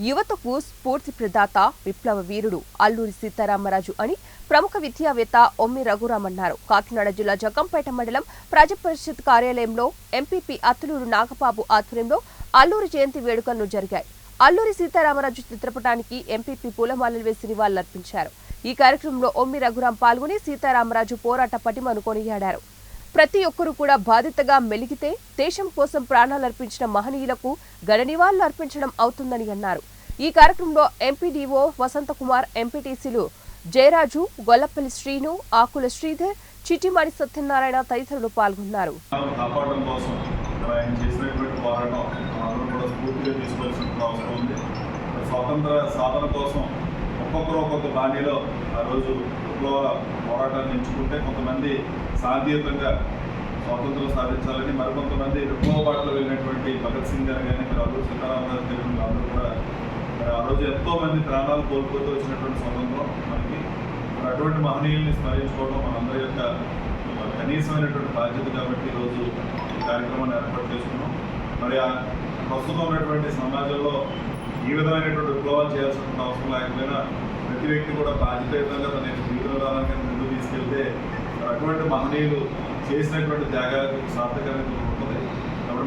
యువతకు స్ఫూర్తి ప్రదాత విప్లవ వీరుడు అల్లూరి సీతారామరాజు అని ప్రముఖ విద్యావేత్త ఒమ్మి రఘురామ్ అన్నారు. కాకినాడ జిల్లా జగ్గంపేట మండలం ప్రజాపరిషత్ కార్యాలయంలో ఎంపీపీ అత్తులూరు నాగబాబు ఆధ్వర్యంలో అల్లూరి జయంతి వేడుకలను జరిగాయి. అల్లూరి సీతారామరాజు చిత్రపటానికి ఎంపీపీ పూలమాలలు వేసి నివాళులర్పించారు. ఈ కార్యక్రమంలో ఒమ్మి రఘురాం పాల్గొని సీతారామరాజు పోరాట పటిమను కొనియాడారు. ప్రతి ఒక్కరూ కూడా బాధితగా మెలిగితే దేశం కోసం ప్రాణాలర్పించిన మహనీయులకు ఘన నివాళులు అర్పించడం అవుతుందని అన్నారు. ఈ కార్యక్రమంలో ఎంపీడీఓ వసంతకుమార్ ఎంపీటీసీలు జయరాజు గొల్లపల్లి శ్రీను ఆకుల శ్రీధర్ చిట్టిమాడి సత్యనారాయణ తదితరులు పాల్గొన్నారు. స్వాతంత్ర సాధన కోసం ఒక్కొక్కరు ఒక్కొక్క బాణీలో ఆ రోజు విప్లవ పోరాటాన్ని ఎంచుకుంటే కొంతమంది శాంతియుతంగా స్వాతంత్రం సాధించాలని మరికొంతమంది విప్లవ బాటలో వెళ్ళినటువంటి భగత్ సింగ్ గారు కానీ మీరు అల్లూరు సీతారామరాజు గారు అందరూ కూడా మరి ఆ రోజు ఎంతో మంది ప్రాణాలు కోల్పోతూ వచ్చినటువంటి స్వతంత్రం మనకి. మరి అటువంటి మహనీయుల్ని స్మరించుకోవడం మనందరి యొక్క కనీసమైనటువంటి బాధ్యత కాబట్టి ఈరోజు ఈ కార్యక్రమాన్ని ఏర్పాటు చేసుకున్నాం. మరి ప్రస్తుతం ఉన్నటువంటి సమాజంలో ఈ విధమైనటువంటి విప్లవాలు చేయాల్సిన అవసరం లేకపోయినా ప్రతి వ్యక్తి కూడా బాధ్యతాయుతంగా తన జీవిత విధానాన్ని ముందుకు తీసుకెళ్తే అటువంటి మహనీయులు చేసినటువంటి త్యాగాలకు సార్థకమైన